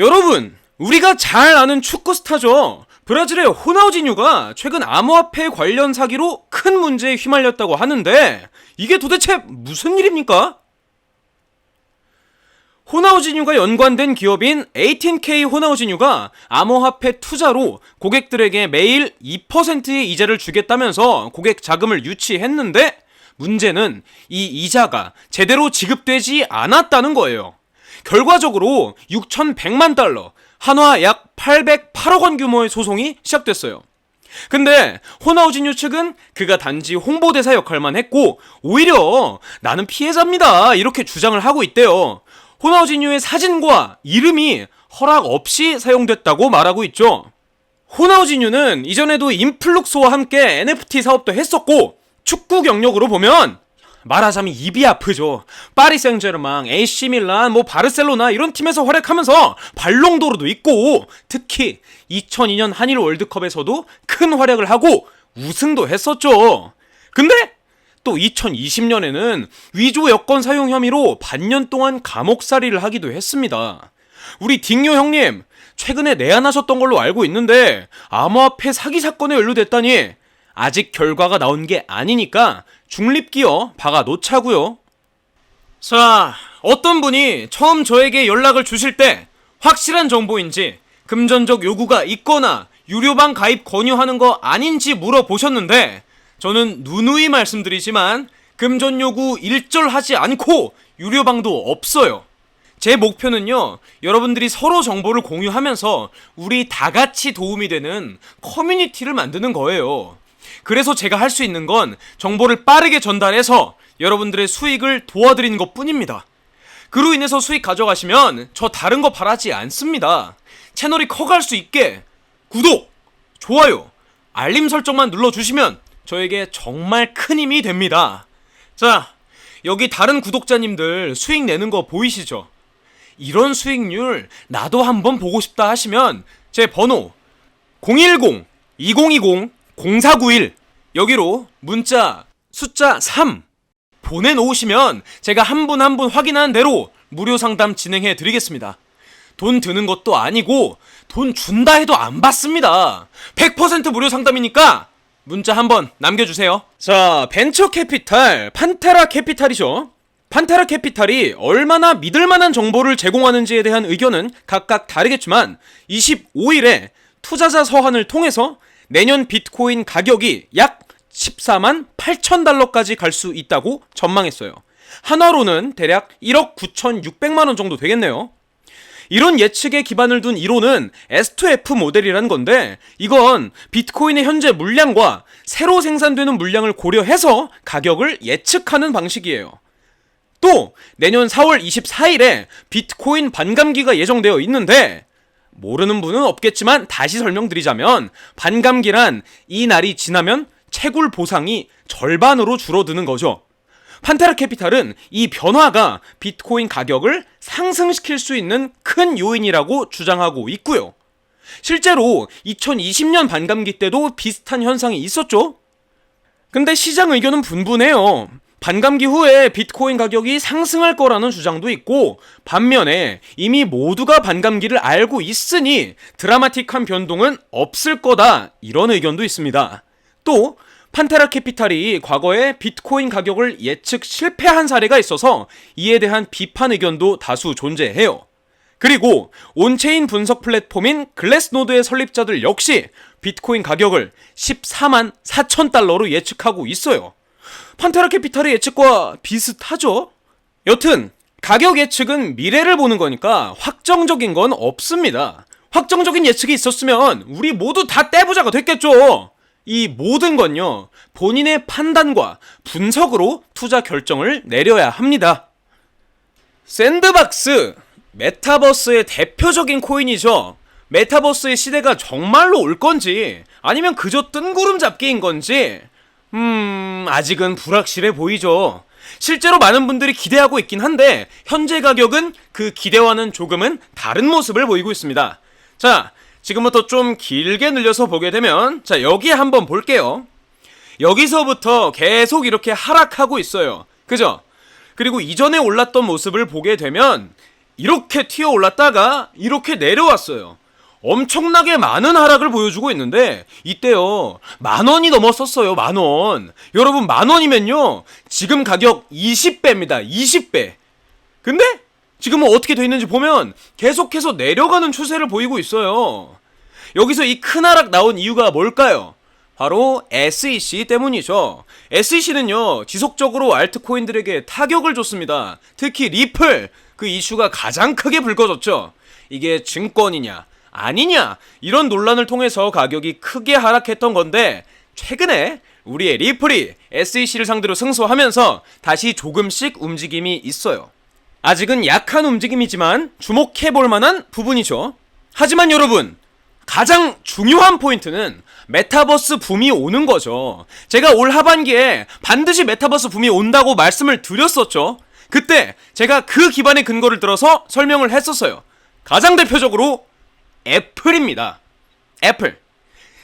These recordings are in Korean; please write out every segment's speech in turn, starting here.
여러분, 우리가 잘 아는 축구 스타죠. 브라질의 호나우지뉴가 최근 암호화폐 관련 사기로 큰 문제에 휘말렸다고 하는데 이게 도대체 무슨 일입니까? 호나우지뉴가 연관된 기업인 18K 호나우지뉴가 암호화폐 투자로 고객들에게 매일 2%의 이자를 주겠다면서 고객 자금을 유치했는데 문제는 이 이자가 제대로 지급되지 않았다는 거예요. 결과적으로 6,100만 달러, 한화 약 808억 원 규모의 소송이 시작됐어요. 근데 호나우지뉴 측은 그가 단지 홍보대사 역할만 했고 오히려 나는 피해자입니다 이렇게 주장을 하고 있대요. 호나우지뉴의 사진과 이름이 허락 없이 사용됐다고 말하고 있죠. 호나우지뉴는 이전에도 인플룩스와 함께 NFT 사업도 했었고 축구 경력으로 보면 말하자면 입이 아프죠. 파리 생제르맹, AC 밀란, 뭐 바르셀로나 이런 팀에서 활약하면서 발롱도르도 있고 특히 2002년 한일 월드컵에서도 큰 활약을 하고 우승도 했었죠. 근데 또 2020년에는 위조 여권 사용 혐의로 반년 동안 감옥살이를 하기도 했습니다. 우리 딩요 형님 최근에 내한하셨던 걸로 알고 있는데 암호화폐 사기 사건에 연루됐다니 아직 결과가 나온 게 아니니까 중립 기어 박아 놓자고요. 자, 어떤 분이 처음 저에게 연락을 주실 때 확실한 정보인지 금전적 요구가 있거나 유료방 가입 권유하는 거 아닌지 물어보셨는데 저는 누누이 말씀드리지만 금전 요구 일절하지 않고 유료방도 없어요. 제 목표는요, 여러분들이 서로 정보를 공유하면서 우리 다 같이 도움이 되는 커뮤니티를 만드는 거예요. 그래서 제가 할 수 있는 건 정보를 빠르게 전달해서 여러분들의 수익을 도와드리는 것 뿐입니다. 그로 인해서 수익 가져가시면 저 다른 거 바라지 않습니다. 채널이 커갈 수 있게 구독, 좋아요, 알림 설정만 눌러주시면 저에게 정말 큰 힘이 됩니다. 자, 여기 다른 구독자님들 수익 내는 거 보이시죠? 이런 수익률 나도 한번 보고 싶다 하시면 제 번호 010-2020-0491 여기로 문자 숫자 3 보내놓으시면 제가 한 분 한 분 확인하는 대로 무료 상담 진행해 드리겠습니다. 돈 드는 것도 아니고 돈 준다 해도 안 받습니다. 100% 무료 상담이니까 문자 한번 남겨주세요. 자, 벤처 캐피탈, 판테라 캐피탈이죠. 판테라 캐피탈이 얼마나 믿을 만한 정보를 제공하는지에 대한 의견은 각각 다르겠지만 25일에 투자자 서한을 통해서 내년 비트코인 가격이 약 14만 8천 달러까지 갈 수 있다고 전망했어요. 한화로는 대략 1억 9,600만 원 정도 되겠네요. 이런 예측에 기반을 둔 이론은 S2F 모델이라는 건데 이건 비트코인의 현재 물량과 새로 생산되는 물량을 고려해서 가격을 예측하는 방식이에요. 또 내년 4월 24일에 비트코인 반감기가 예정되어 있는데 모르는 분은 없겠지만 다시 설명드리자면 반감기란 이 날이 지나면 채굴 보상이 절반으로 줄어드는 거죠. 판테라 캐피탈은 이 변화가 비트코인 가격을 상승시킬 수 있는 큰 요인이라고 주장하고 있고요. 실제로 2020년 반감기 때도 비슷한 현상이 있었죠. 근데 시장 의견은 분분해요. 반감기 후에 비트코인 가격이 상승할 거라는 주장도 있고 반면에 이미 모두가 반감기를 알고 있으니 드라마틱한 변동은 없을 거다 이런 의견도 있습니다. 또 판테라 캐피탈이 과거에 비트코인 가격을 예측 실패한 사례가 있어서 이에 대한 비판 의견도 다수 존재해요. 그리고 온체인 분석 플랫폼인 글래스노드의 설립자들 역시 비트코인 가격을 14만 4천 달러로 예측하고 있어요. 판테라 캐피탈의 예측과 비슷하죠? 여튼 가격 예측은 미래를 보는 거니까 확정적인 건 없습니다. 확정적인 예측이 있었으면 우리 모두 다 떼부자가 됐겠죠. 이 모든 건요, 본인의 판단과 분석으로 투자 결정을 내려야 합니다. 샌드박스, 메타버스의 대표적인 코인이죠. 메타버스의 시대가 정말로 올 건지, 아니면 그저 뜬구름 잡기인 건지, 음, 아직은 불확실해 보이죠. 실제로 많은 분들이 기대하고 있긴 한데, 현재 가격은 그 기대와는 조금은 다른 모습을 보이고 있습니다. 자, 지금부터 좀 길게 늘려서 보게 되면 자 여기 한번 볼게요. 여기서부터 계속 이렇게 하락하고 있어요. 그죠? 그리고 이전에 올랐던 모습을 보게 되면 이렇게 튀어 올랐다가 이렇게 내려왔어요. 엄청나게 많은 하락을 보여주고 있는데 이때요 만 원이 넘었었어요 만 원. 여러분 만 원이면요 지금 가격 20배입니다 20배. 근데 지금은 어떻게 돼 있는지 보면 계속해서 내려가는 추세를 보이고 있어요. 여기서 이 큰 하락 나온 이유가 뭘까요? 바로 SEC 때문이죠. SEC는요, 지속적으로 알트코인들에게 타격을 줬습니다. 특히 리플, 그 이슈가 가장 크게 불거졌죠. 이게 증권이냐, 아니냐, 이런 논란을 통해서 가격이 크게 하락했던 건데, 최근에 우리의 리플이 SEC를 상대로 승소하면서 다시 조금씩 움직임이 있어요. 아직은 약한 움직임이지만 주목해 볼 만한 부분이죠. 하지만 여러분, 가장 중요한 포인트는 메타버스 붐이 오는 거죠. 제가 올 하반기에 반드시 메타버스 붐이 온다고 말씀을 드렸었죠. 그때 제가 그 기반의 근거를 들어서 설명을 했었어요. 가장 대표적으로 애플입니다. 애플.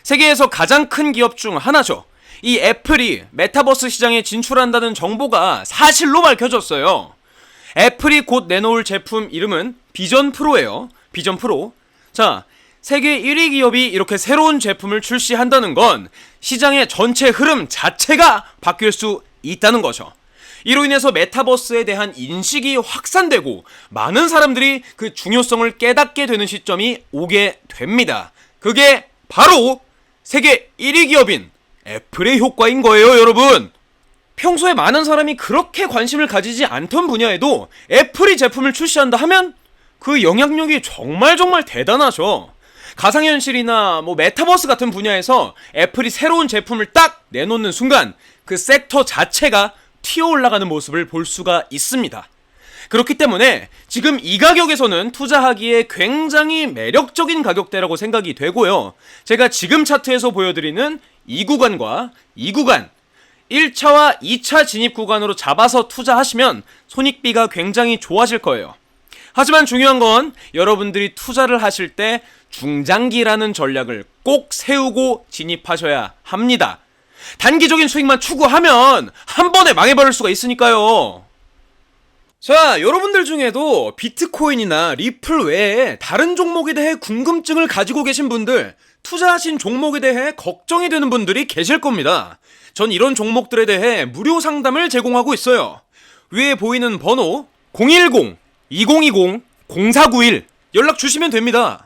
세계에서 가장 큰 기업 중 하나죠. 이 애플이 메타버스 시장에 진출한다는 정보가 사실로 밝혀졌어요. 애플이 곧 내놓을 제품 이름은 비전 프로예요. 비전 프로. 자, 세계 1위 기업이 이렇게 새로운 제품을 출시한다는 건 시장의 전체 흐름 자체가 바뀔 수 있다는 거죠. 이로 인해서 메타버스에 대한 인식이 확산되고 많은 사람들이 그 중요성을 깨닫게 되는 시점이 오게 됩니다. 그게 바로 세계 1위 기업인 애플의 효과인 거예요, 여러분. 평소에 많은 사람이 그렇게 관심을 가지지 않던 분야에도 애플이 제품을 출시한다 하면 그 영향력이 정말 정말 대단하죠. 가상현실이나 뭐 메타버스 같은 분야에서 애플이 새로운 제품을 딱 내놓는 순간 그 섹터 자체가 튀어 올라가는 모습을 볼 수가 있습니다. 그렇기 때문에 지금 이 가격에서는 투자하기에 굉장히 매력적인 가격대라고 생각이 되고요. 제가 지금 차트에서 보여드리는 이 구간과 이 구간 1차와 2차 진입 구간으로 잡아서 투자하시면 손익비가 굉장히 좋아질 거예요. 하지만 중요한 건 여러분들이 투자를 하실 때 중장기라는 전략을 꼭 세우고 진입하셔야 합니다. 단기적인 수익만 추구하면 한 번에 망해버릴 수가 있으니까요. 자, 여러분들 중에도 비트코인이나 리플 외에 다른 종목에 대해 궁금증을 가지고 계신 분들, 투자하신 종목에 대해 걱정이 되는 분들이 계실 겁니다. 전 이런 종목들에 대해 무료 상담을 제공하고 있어요. 위에 보이는 번호 010-2020-0491 연락 주시면 됩니다.